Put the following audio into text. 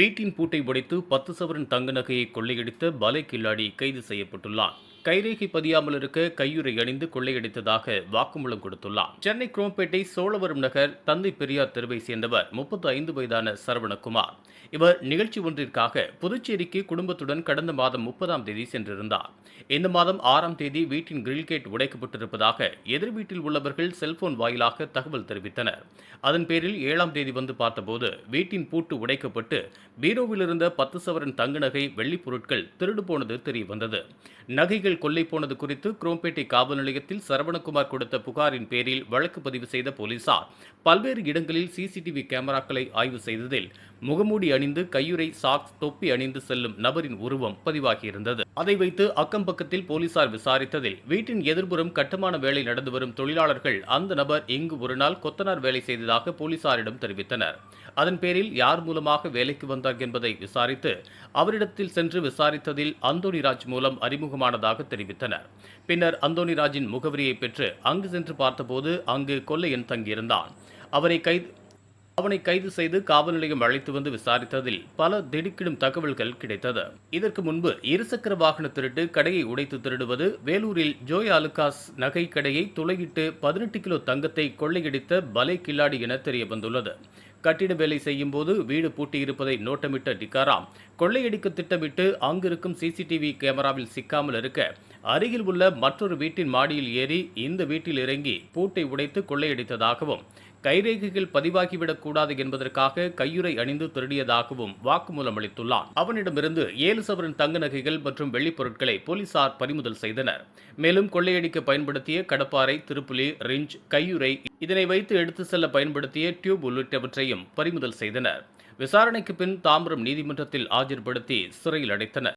வீட்டின் பூட்டை உடைத்து பத்து சவரன் தங்க நகையை கொள்ளையடித்த பலை கில்லாடி கைது செய்யப்பட்டுள்ளார் கைரேகை பதியாமல் இருக்க கையுறை அணிந்து கொள்ளையடித்ததாக வாக்குமூலம் கொடுத்துள்ளார். சென்னை குரோம்பேட்டை சோழவரம் நகர் தந்தை பெரியார் தெருவை சேர்ந்தவர் முப்பத்து ஐந்து வயதான சரவணகுமார். இவர் நிகழ்ச்சி ஒன்றிற்காக புதுச்சேரிக்கு குடும்பத்துடன் கடந்த மாதம் முப்பதாம் தேதி சென்றிருந்தார். இந்த மாதம் ஆறாம் தேதி வீட்டின் கிரில் கேட் உடைக்கப்பட்டிருப்பதாக எதிர் வீட்டில் உள்ளவர்கள் செல்போன் வாயிலாக தகவல் தெரிவித்தனர். அதன் பேரில் ஏழாம் தேதி வந்து பார்த்தபோது வீட்டின் பூட்டு உடைக்கப்பட்டு பீரோவில் இருந்த பத்து சவரன் தங்க நகை வெள்ளிப் பொருட்கள் திருடு போனது தெரியவந்தது. நகைகள் நகைகள் கொள்ளை போனது குறித்து குரோம்பேட்டை காவல் நிலையத்தில் சரவணகுமார் கொடுத்த புகாரின் பேரில் வழக்கு பதிவு செய்த போலீசார் பல்வேறு இடங்களில் சிசிடிவி கேமராக்களை ஆய்வு செய்ததில் முகமூடி அணிந்து கையுறை சாக்ஸ் தொப்பி அணிந்து செல்லும் நபரின் உருவம் பதிவாகியிருந்தது. அதை வைத்து அக்கம் பக்கத்தில் போலீசார் விசாரித்ததில் வீட்டின் எதிர்புறம் கட்டுமான வேலை நடந்து வரும் தொழிலாளர்கள் அந்த நபர் இங்கு ஒரு நாள் கொத்தனார் வேலை செய்ததாக போலீசாரிடம் தெரிவித்தனர். அதன் பேரில் யார் மூலமாக வேலைக்கு வந்தார் என்பதை விசாரித்து அவரிடத்தில் சென்று விசாரித்ததில் அந்தோணிராஜ் மூலம் அறிமுகமானதாக தெரிவித்தனர். பின்னர் அந்தோணிராஜின் முகவரியை பெற்று அங்கு சென்று பார்த்தபோது அங்கு கொள்ளையன் தங்கியிருந்தான். அவரை கைது அவனை கைது செய்து காவல் நிலையம் அழைத்து வந்து விசாரித்ததில் பல திடுக்கிடும் தகவல்கள் கிடைத்தது. இதற்கு முன்பு இருசக்கர வாகன திருட்டு கடையை உடைத்து திருடுவது வேலூரில் ஜோய் அலுகாஸ் நகை கடையை துளையிட்டு பதினெட்டு கிலோ தங்கத்தை கொள்ளையடித்த பலை கில்லாடி என தெரிய வந்துள்ளது கட்டிட வேலை செய்யும் போது வீடு பூட்டியிருப்பதை நோட்டமிட்ட டிகாராம் கொள்ளையடிக்க திட்டமிட்டு அங்கிருக்கும் சிசிடிவி கேமராவில் சிக்காமல் இருக்க அருகில் உள்ள மற்றொரு வீட்டின் மாடியில் ஏறி இந்த வீட்டில் இறங்கி பூட்டை உடைத்து கொள்ளையடித்ததாகவும் கைரேகைகள் பதிவாகிவிடக் கூடாது என்பதற்காக கையுறை அணிந்து திருடியதாகவும் வாக்குமூலம் அளித்துள்ளார் அவனிடமிருந்து ஏழு சவரன் தங்க நகைகள் மற்றும் வெள்ளிப் பொருட்களை போலீசார் பறிமுதல் செய்தனர். மேலும் கொள்ளையடிக்க பயன்படுத்திய கடப்பாறை திருப்புலி ரிஞ்ச் கையுறை இதனை வைத்து எடுத்து செல்ல பயன்படுத்திய டியூப் உள்ளிட்டவற்றையும் பறிமுதல் செய்தனர். விசாரணைக்கு பின் தாம்பரம் நீதிமன்றத்தில் ஆஜர்படுத்தி சிறையில் அடைத்தனர்.